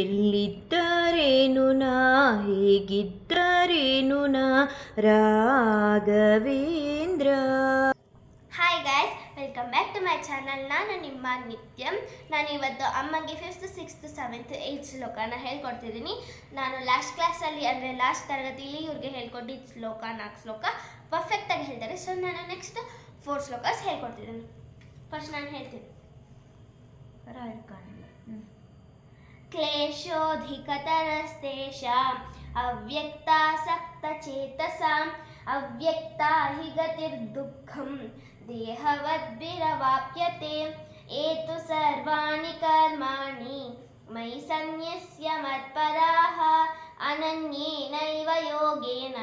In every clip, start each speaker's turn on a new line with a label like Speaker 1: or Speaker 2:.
Speaker 1: ಎಲ್ಲಿದ್ದರೇನು ನಾ, ಹೇಗಿದ್ದರೇನು ನಾ, Raghavendra.
Speaker 2: Hi guys welcome back to my channel ನಾನು ನಿಮ್ಮ ನಿತ್ಯಂ. ನಾನು ಇವತ್ತು ಅಮ್ಮಗೆ ಫಿಫ್ತ್ ಸಿಕ್ಸ್ತ್ ಸೆವೆಂತ್ ಏಯ್ತ್ ಶ್ಲೋಕನ ಹೇಳ್ಕೊಡ್ತಿದ್ದೀನಿ. ನಾನು ಲಾಸ್ಟ್ ಕ್ಲಾಸಲ್ಲಿ ಅಂದರೆ ಲಾಸ್ಟ್ ತರಗತಿಯಲ್ಲಿ ಇವ್ರಿಗೆ ಹೇಳ್ಕೊಟ್ಟಿದ್ದ ಶ್ಲೋಕ, ನಾಲ್ಕು ಶ್ಲೋಕ ಪರ್ಫೆಕ್ಟಾಗಿ ಹೇಳ್ತಾರೆ. ಸೊ ನಾನು ನೆಕ್ಸ್ಟ್ ಫೋರ್ ಶ್ಲೋಕಸ್ ಹೇಳ್ಕೊಡ್ತಿದ್ದೀನಿ. ಫಸ್ಟ್ ನಾನು ಹೇಳ್ತೀನಿ. क्लेशोऽधिकतरस्तेषाम् अव्यक्तासक्तचेतसाम् अव्यक्ता हि गतिर्दुःखं देहवद्भिरवाप्यते एतु सर्वाणि कर्माणि मयि सन्न्यस्य मत्पराः अनन्येनैव योगेन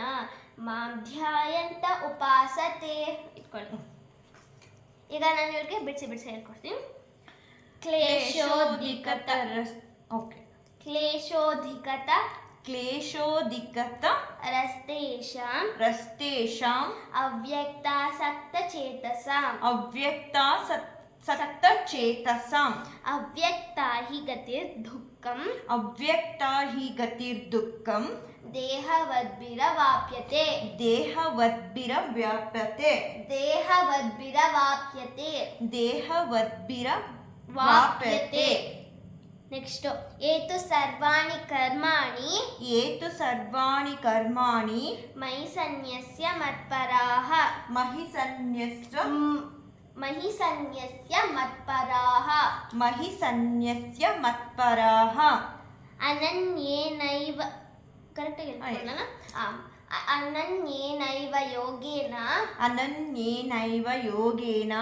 Speaker 2: मां ಧ್ಯಾಯಂತ ಉಪಾಸತೆ ಇಟ್ಕೊಳ್ಳಿ ಈಗ ನಾನು ಇವ್ರಿಗೆ ಬಿಡಿಸಿ ಬಿಡಿಸಿ ಹೇಳ್ಕೊಡ್ತೀನಿ ಕ್ಲೇಶೋಧಿಕತ
Speaker 1: ओके
Speaker 2: क्लेशोऽधिकत
Speaker 1: क्लेशोऽधिकत
Speaker 2: रस्तेषां
Speaker 1: रस्तेषाम् अव्यक्तासक्तचेतसाम्
Speaker 2: अव्यक्ता सक्तचेतसाम् अव्यक्ता हि
Speaker 1: गतिर्दुःखम् अव्यक्ता हि
Speaker 2: गतिर्दुःखं
Speaker 1: देहवद्भिरवाप्यते। देहवद्भिरव्याप्यते।
Speaker 2: देहवद्भिरवाप्यते।
Speaker 1: देहवद्भिरवाप्यते।
Speaker 2: నెక్స్ట్. ఏతు సర్వాణి కర్మాణి ఏతు
Speaker 1: సర్వాణి కర్మాణి మయి
Speaker 2: సన్యస్య మత్పరాహ మహి
Speaker 1: సన్యస్య మహి
Speaker 2: సన్యస్య మత్పరాహ మహి సన్యస్య
Speaker 1: మత్పరాహ అనన్యేనైవ కరెక్ట్
Speaker 2: ಅನನ್ಯೇನೈವ ಯೋಗೇನ?
Speaker 1: ಅನನ್ಯೇನೈವ ಯೋಗೇನ?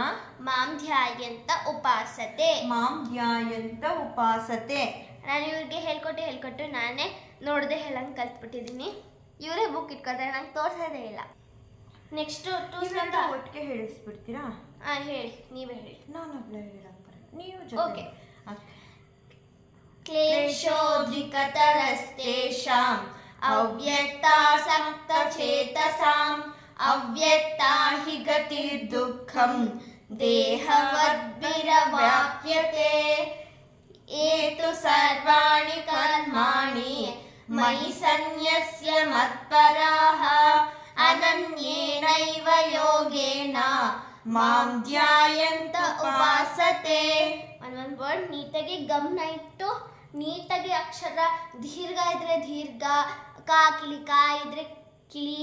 Speaker 2: ಮಾಂ ಧ್ಯಾಯಂತ ಉಪಾಸತೆ.
Speaker 1: ಮಾಂ ಧ್ಯಾಯಂತ ಉಪಾಸತೆ.
Speaker 2: ನಾನು ಇವ್ರಿಗೆ ಹೇಳ್ಕೊಟ್ಟು ಹೇಳ್ಕೊಟ್ಟು ನಾನೇ ನೋಡದೆ ಹೇಳಂಗೆ ಕಲ್ತ್ಬಿಟ್ಟಿದ್ದೀನಿ. ಇವರೇ ಬುಕ್ ಇಟ್ಕೊತಾರೆ ನಂಗೆ ತೋರ್ಸೋದೇ ಇಲ್ಲ. ನೆಕ್ಸ್ಟು ಟೂ
Speaker 1: ಒಟ್ಟಿಗೆ ಹೇಳಿಸ್ಬಿಡ್ತೀರಾ?
Speaker 2: ಹಾಂ ಹೇಳಿ ನೀವೇ ಹೇಳಿ.
Speaker 1: ನಾನು ನೀವು ಓಕೆ.
Speaker 2: ಕ್ಲೇಶೋಧಿಕತರಸ್ತೇಷಾಂ अव्यक्तासक्तचेतसाम् अव्यक्ता हि गतिर्दुःखं देहवद्भिरवाप्यते एतु सर्वाणि कर्माणि मयि सन्न्यस्य मत्पराः अनन्येनैव योगेन ಮಾಂ ಧ್ಯಾಯಂತ ಉಪಾಸತೆ ಒಂದೊಂದು ವರ್ಡ್ ನೀಟಾಗಿ ಗಮನ ಇಟ್ಟು ನೀಟಾಗಿ ಅಕ್ಷರ ದೀರ್ಘ ಇದ್ರೆ ದೀರ್ಘ ಕಾ ಕಿಳಿ ಕಾ ಇದ್ರೆ ಕಿಳಿ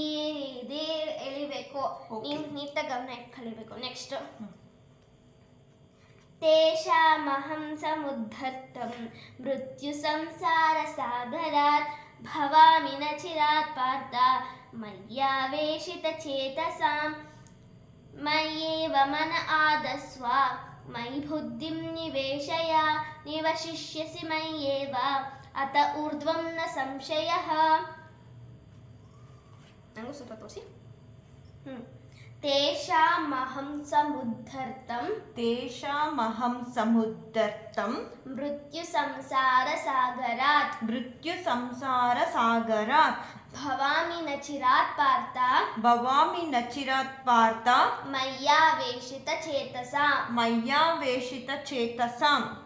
Speaker 2: ಇದೇ ಎಳಿಬೇಕು. ನೀವು ನೀಟಾಗಿ ಗಮನ ಇಟ್ಕೊಳ್ಬೇಕು ನೆಕ್ಸ್ಟ್ ನೆಕ್ಸ್ಟ್ ತೇಷಾಮಹಂ ಸಮುದ್ಧರ್ಥಂ ಮೃತ್ಯು ಸಂಸಾರ ಸಾಗರಾತ್ ಭವಾಮಿ ನ ಚಿರಾತ್ ಪಾರ್ಥ ಮಯ್ಯಾವೇಶಿತ ಚೇತಸಾಂ ಮಯೇವ ಮನ ಆದಸ್ವಾ. मयि बुद्धिं निवेशय निवशिष्यसि मय्येव अत ऊर्ध्वं न संशयः ನಂಗೂ ಸ್ವಲ್ಪ ತೋರಿಸಿ ಹ್ಞೂ తేషామహంసముద్ధర్తం
Speaker 1: తేషామహంసముద్ధర్తం మృత్యు
Speaker 2: సంసార సాగరాత్ మృత్యు
Speaker 1: సంసార సాగరాత్ భవామి
Speaker 2: నచిరాత్ పార్థ భవామి నచిరాత్
Speaker 1: పార్థ మయ్యావేషిత చేతసా
Speaker 2: మయ్యావేషిత చేతసాం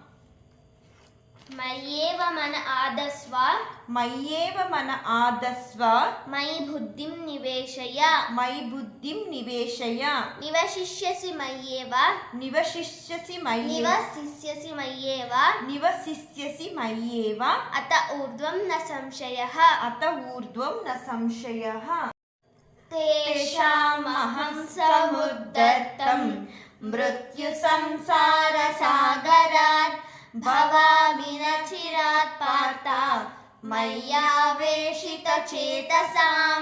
Speaker 1: మయ్యేవ మన
Speaker 2: ఆదస్వ. మయ్యేవ మన
Speaker 1: ఆదస్వ. మై బుద్ధిం
Speaker 2: నివేశయ. మై బుద్ధిం
Speaker 1: నివేశయ. నివశిష్యసి మయ్యేవ.
Speaker 2: నివశిష్యసి మయ్యేవ
Speaker 1: నివసిష్యసి మయ్యేవ.
Speaker 2: నివసిష్యసి మయ్యేవ.
Speaker 1: అత ఊర్ధ్వం
Speaker 2: న సంశయః. అత ఊర్ధ్వం
Speaker 1: న సంశయః. తేషామహం సముద్దర్తం
Speaker 2: మృత్యు సంసార సాగరాత్. भवामि न चिरात् पार्थ मय्यावेशितचेतसां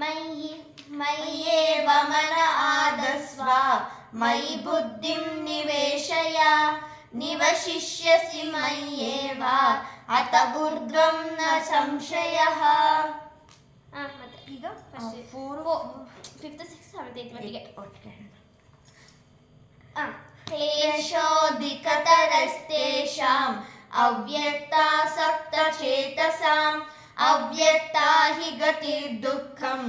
Speaker 2: मयि मय्येव मन आदस्व मयि बुद्धिं निवेशय निवशिष्यसि मय्येव अत ऊर्ध्वं न संशयः
Speaker 1: ಈಗ
Speaker 2: four fifth six seventh eighth ಮಟ್ಟಿಗೆ
Speaker 1: ಒಟ್ಟಿಗೆ
Speaker 2: क्लेशोऽधिकतरस्तेषाम् अधिकतरस्तेषाम् अव्यक्ता सप्तचेतसाम् अव्यक्ता हि गतिर्दुःखं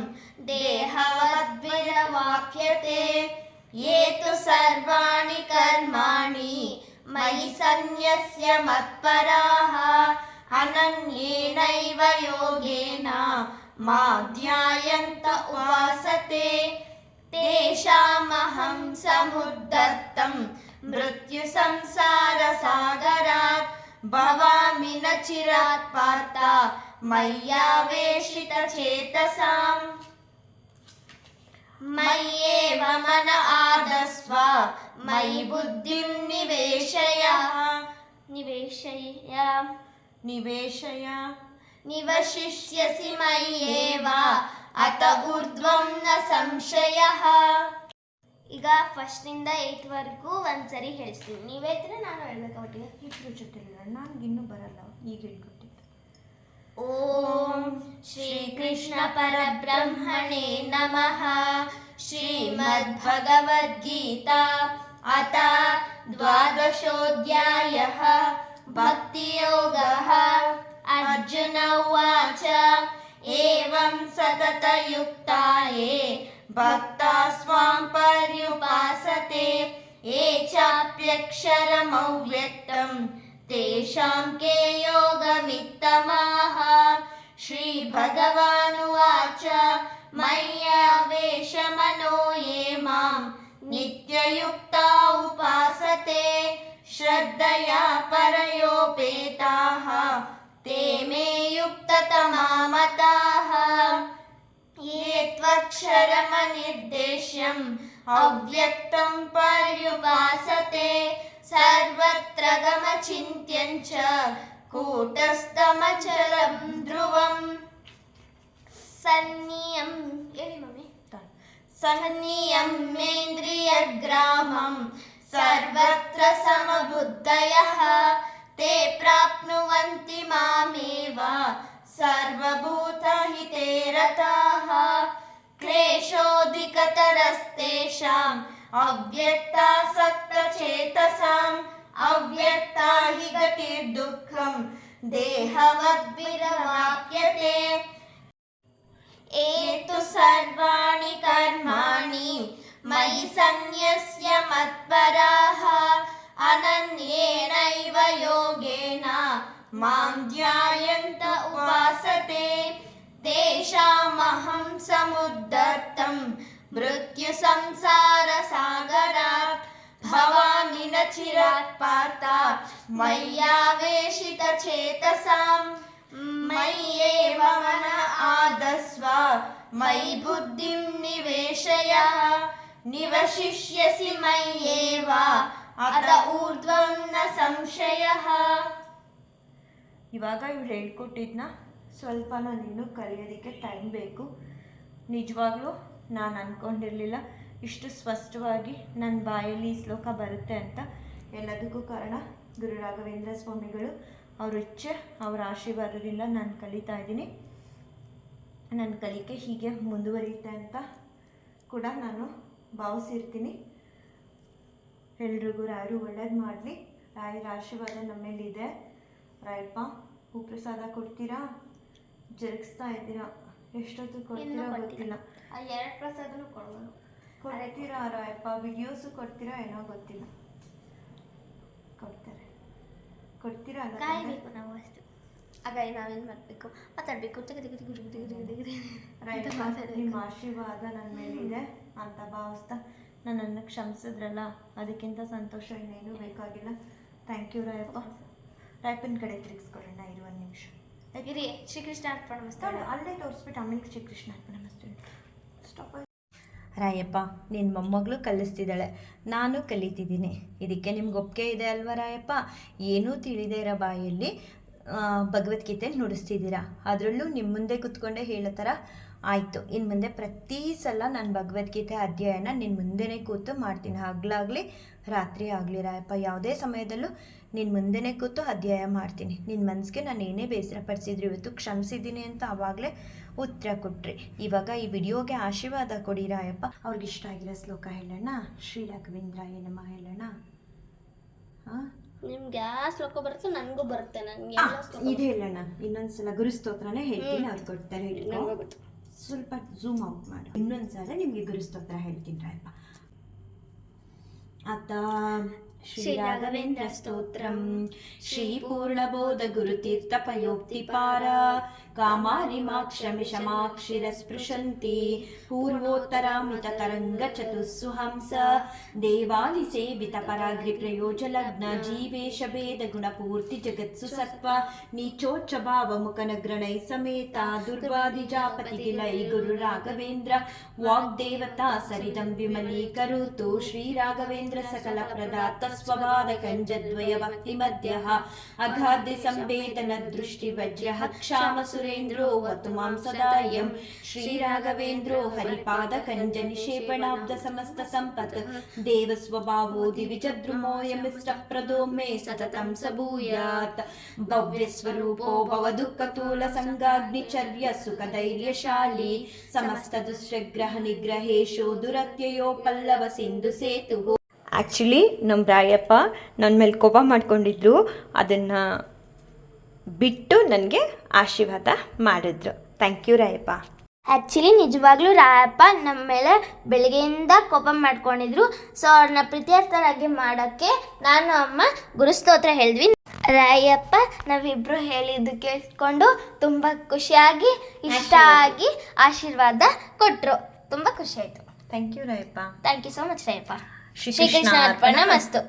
Speaker 2: देहवद्भिरवाप्यते ये तु सर्वाणि कर्माणि मयि सन्न्यस्य मत्पराः अनन्येनैव योगेन
Speaker 1: मा ध्यायन्त उवासते
Speaker 2: तेषामहं समुद्धर्तम्
Speaker 1: मृत्युसंसारसागरात् भवामि न चिरात् पार्ता मय्यावेशितचेतसाम् मय्येव मन आदस्व मयि बुद्धिं निवेशय
Speaker 2: निवेशय
Speaker 1: निवेशय
Speaker 2: निवशिष्यसि मय्येव अत ऊर्ध्वं न संशयः ಈಗ ಫಸ್ಟಿಂದ ಏಯ್ತ್ವರೆಗೂ ಒಂದು ಸರಿ ಹೇಳ್ತೀನಿ ನೀವು ಹೇಳ್ತೀರಾ ನಾನು ಹೇಳ್ಬೇಕು ಒಟ್ಟಿಗೆ
Speaker 1: ಇಬ್ಬರ ಜೊತೆ ನನಗಿನ್ನೂ ಬರಲ್ಲ ಈಗ ಹೇಳ್ಕೊಟ್ಟಿದ್ದು
Speaker 2: ಓಂ ಶ್ರೀ ಕೃಷ್ಣ ಪರಬ್ರಹ್ಮಣೇ ನಮಃ श्रीमद्भगवद्गीता अथ द्वादशोऽध्यायः भक्तियोगः अर्जुन उवाच
Speaker 1: एवं सततयुक्ता ये भक्ता स्वां पर्युपासते ये चाप्यक्षरमव्यक्तं तेषां के योगमित्तमाः। श्रीभगवानुवाच मय्यावेशमनो ये मां नित्ययुक्ता उपासते श्रद्धया पर सर्वक्षरमनिर्देश्यम् अव्यक्तं पर्युपासते सर्वत्र गमचिन्त्यं च कूटस्थमचलं ध्रुवम्
Speaker 2: सन्नियं सन्नियं
Speaker 1: मेन्द्रियग्रामं सर्वत्र समबुद्धयः ते प्राप्नुवन्ति मामेव सर्वभूतहिते रताः क्लेशोऽधिकतरस्तेषाम्। अव्यक्तासक्तचेतसाम् अव्यक्ता हि गतिर्दुःखं देहवद्भिरवाप्यते ये तु सर्वाणि कर्माणि। मयि सन्न्यस्य मत्पराः। अनन्येनैव योगेन। मां ध्यायन्त उपासते तेषामहं समुद्धर्तं मृत्युसंसारसागरात् भवामि न चिरात् पार्ता मय्यावेशितचेतसाम् मय्येव मन आदस्व मयि बुद्धिं निवेशय निवशिष्यसि मय्येव अत ऊर्ध्वं न ಸಂಶಯಃ ಇವಾಗ ಇವ್ರು ಹೇಳ್ಕೊಟ್ಟಿದ್ನ ಸ್ವಲ್ಪ ನಾನು ಕಲಿಯೋದಕ್ಕೆ ಟೈಮ್ ಬೇಕು. ನಿಜವಾಗ್ಲೂ ನಾನು ಅಂದ್ಕೊಂಡಿರಲಿಲ್ಲ ಇಷ್ಟು ಸ್ಪಷ್ಟವಾಗಿ ನನ್ನ ಬಾಯಲ್ಲಿ ಈ ಶ್ಲೋಕ ಬರುತ್ತೆ ಅಂತ ಎಲ್ಲದಕ್ಕೂ ಕಾರಣ ಗುರು ರಾಘವೇಂದ್ರ ಸ್ವಾಮಿಗಳು. ಅವ್ರ ಇಚ್ಛೆ, ಅವರ ಆಶೀರ್ವಾದದಿಂದ ನಾನು ಕಲಿತಾ ಇದ್ದೀನಿ. ನನ್ನ ಕಲಿಕೆ ಹೀಗೆ ಮುಂದುವರಿಯುತ್ತೆ ಅಂತ ಕೂಡ ನಾನು ಭಾವಿಸಿರ್ತೀನಿ. ಎಲ್ರಿಗೂ ರಾಯರು ಒಳ್ಳೇದು ಮಾಡಲಿ. ರಾಯರ ಆಶೀರ್ವಾದ ನಮ್ಮೇಲಿದೆ. ರಾಯಪ್ಪ, ಹೂ ಪ್ರಸಾದ ಕೊಡ್ತೀರಾ? ಜರುಗಿಸ್ತಾ ಇದ್ದೀರಾ? ಎಷ್ಟೊತ್ತು ಕೊಡ್ತೀರಾ ಗೊತ್ತಿಲ್ಲ.
Speaker 2: ಎರಡು ಪ್ರಸಾದನೂ ಕೊಡ್ಬೋದು.
Speaker 1: ಕೊಡ್ತೀರಾ ರಾಯಪ್ಪ? ವಿಡಿಯೋಸು ಕೊಡ್ತೀರಾ ಏನೋ ಗೊತ್ತಿಲ್ಲ. ಕೊಡ್ತಾರೆ. ಕೊಡ್ತೀರಾ?
Speaker 2: ಕಾಯಬೇಕು ನಾವು ಅಷ್ಟು. ಹಾಗಾಗಿ ನಾವೇನು ಮಾಡಬೇಕು? ಮಾತಾಡಬೇಕು.
Speaker 1: ನಿಮ್ಮ ಆಶೀರ್ವಾದ ನನ್ನ ಮೇಲಿದೆ ಅಂತ ಭಾವಿಸ್ತಾ ನನ್ನನ್ನು ಕ್ಷಮಿಸಿದ್ರಲ್ಲ? ಅದಕ್ಕಿಂತ ಸಂತೋಷ ಇನ್ನೇನು ಬೇಕಾಗಿಲ್ಲ. Thank you Rayappa. ರಾಯಪ್ಪನ ಕಡೆ ತಿರುಗಿಸ್ಕೊಳ್ಳೋಣ ಇರುವ ಒಂದು ನಿಮಿಷ.
Speaker 2: ಇರಿ ಶ್ರೀಕೃಷ್ಣ ಅರ್ಪಣ ಮಸ್ತಾಳು
Speaker 1: ಅಲ್ಲೇ ತೋರಿಸ್ಬಿಟ್ಟು ಆಮೇಲೆ ಶ್ರೀಕೃಷ್ಣ ಅರ್ಪಣ ಮಸ್ತು ಸ್ಟಾಪ್ ರಾಯಪ್ಪ ನಿನ್ನ ಮೊಮ್ಮಗಳು ಕಲಿಸ್ತಿದ್ದಾಳೆ. ನಾನು ಕಲಿತಿದ್ದೀನಿ. ಇದಕ್ಕೆ ನಿಮ್ಗೆ ಒಪ್ಪಿಗೆ ಇದೆ ಅಲ್ವಾ ರಾಯಪ್ಪ? ಏನೂ ತಿಳಿದೇ ಇರೋ ಬಾಯಲ್ಲಿ ಭಗವದ್ಗೀತೆ ನುಡಿಸ್ತಿದ್ದೀರಾ? ಅದರಲ್ಲೂ ನಿಮ್ಮ ಮುಂದೆ ಕುತ್ಕೊಂಡೆ ಹೇಳೋ ಥರ ಆಯಿತು. ಇನ್ನು ಮುಂದೆ ಪ್ರತಿ ಸಲ ನಾನು ಭಗವದ್ಗೀತೆ ಅಧ್ಯಯನ ನಿನ್ನ ಮುಂದೆನೇ ಕೂತು ಮಾಡ್ತೀನಿ. ಹಗಲಾಗಲಿ, ರಾತ್ರಿ ಆಗಲಿ ರಾಯಪ್ಪ, ಯಾವುದೇ ಸಮಯದಲ್ಲೂ ನಿನ್ನ ಮುಂದೆನೇ ಕೂತು ಅಧ್ಯಾಯ ಮಾಡ್ತೀನಿ. ನಿನ್ನ ಮನಸ್ಸಿಗೆ ನಾನು ಏನೇ ಬೇಸರ ಪಡಿಸಿದ್ರು ಇವತ್ತು ಕ್ಷಮಿಸಿದ್ದೀನಿ ಅಂತ ಆವಾಗಲೇ ಉತ್ತರ ಕೊಟ್ರಿ. ಇವಾಗ ಈ ವಿಡಿಯೋಗೆ ಆಶೀರ್ವಾದ ಕೊಡಿ ರಾಯಪ್ಪ. ಅವ್ರಿಗೆ ಇಷ್ಟ ಆಗಿರೋ ಶ್ಲೋಕ ಹೇಳೋಣ. ಶ್ರೀ ರಾಘವೇಂದ್ರ ಏನಮ್ಮ ಹೇಳೋಣ. ಹಾಂ
Speaker 2: ನಿಮ್ಗೆ ಯಾವ ಶ್ಲೋಕ ಬರುತ್ತೆ ನನಗೂ ಬರುತ್ತೆ ನನಗೆ
Speaker 1: ಇದು ಹೇಳೋಣ ಇನ್ನೊಂದ್ಸಲ ಗುರುಸ್ತೋತ್ರನೇ ಹೇಳ್ತೀನಿ. ಅವ್ರು ಕೊಡ್ತಾರೆ
Speaker 2: ಗೊತ್ತು.
Speaker 1: ಸ್ವಲ್ಪ ಝೂಮ್ ಔಟ್ ಮಾಡು. ಇನ್ನೊಂದ್ಸಲ ನಿಮಗೆ ಗುರುಸ್ತೋತ್ರ ಹೇಳ್ತೀನಿ ರಾಯಪ್ಪ ಅತ श्रीराघवेन्द्रस्तोत्रं श्रीपूर्णबोधगुरुतीर्थपयोक्तिपारा कामारिमाक्षमिषमाक्षिरस्पृशन्ति पूर्वोत्तरामिततरङ्गचतुःसुहंस देवादिसेवितपराग्रिप्रयोजलग्नजीवेशभेदगुणपूर्तिजगत्सु सत्त्व नीचोच्चभावमुखनग्रणैः समेता दुर्वादिजापतिगिलै गुरुराघवेन्द्र वाग्देवता सरिदं विमलीकरोतु श्रीराघवेन्द्र सकलप्रदात्त स्वपादकञ्जद्वयभक्तिमध्यः अगाधिसम्वेदनदृष्टिवज्रः क्षामसुरेन्द्रो वतु मां सदायं श्रीराघवेन्द्रो हरिपादकञ्जनिषेपणाब्दसमस्तसम्पत् देवस्वभावो दिविचद्रुमोऽयमिष्टप्रदो मे सततं सबूयात् भव्यस्वरूपो भवदुःखतूलसङ्गाग्निचर्य सुखधैर्यशाली समस्तदुश्चग्रहनिग्रहेशो दुरत्ययो पल्लवसिन्धुसेतुः ಆ್ಯಕ್ಚುಲಿ ನಮ್ಮ ರಾಯಪ್ಪ ನನ್ನ ಮೇಲೆ ಕೋಪ ಮಾಡ್ಕೊಂಡಿದ್ರು. ಅದನ್ನು ಬಿಟ್ಟು ನನಗೆ ಆಶೀರ್ವಾದ ಮಾಡಿದ್ರು. Thank you Rayappa.
Speaker 2: ಆ್ಯಕ್ಚುಲಿ ನಿಜವಾಗ್ಲೂ ರಾಯಪ್ಪ ನಮ್ಮ ಮೇಲೆ ಬೆಳಗ್ಗೆಯಿಂದ ಕೋಪ ಮಾಡ್ಕೊಂಡಿದ್ರು. ಸೊ ಅವ್ರನ್ನ ಪ್ರೀತ್ಯರ್ಥರಾಗಿ ಮಾಡೋಕ್ಕೆ ನಾನು ಅಮ್ಮ ಗುರುಸ್ತೋತ್ರ ಹೇಳಿದ್ವಿ. ರಾಯಪ್ಪ ನಾವಿಬ್ಬರು ಹೇಳಿದ್ದು ಕೇಳಿಸ್ಕೊಂಡು ತುಂಬ ಖುಷಿಯಾಗಿ ಇಷ್ಟ ಆಗಿ ಆಶೀರ್ವಾದ ಕೊಟ್ಟರು ತುಂಬ ಖುಷಿ ಆಯಿತು.
Speaker 1: Thank you Rayappa.
Speaker 2: Thank you so much Rayappa.
Speaker 1: Shri
Speaker 2: Shrikrishna Arpana ಮಸ್ತು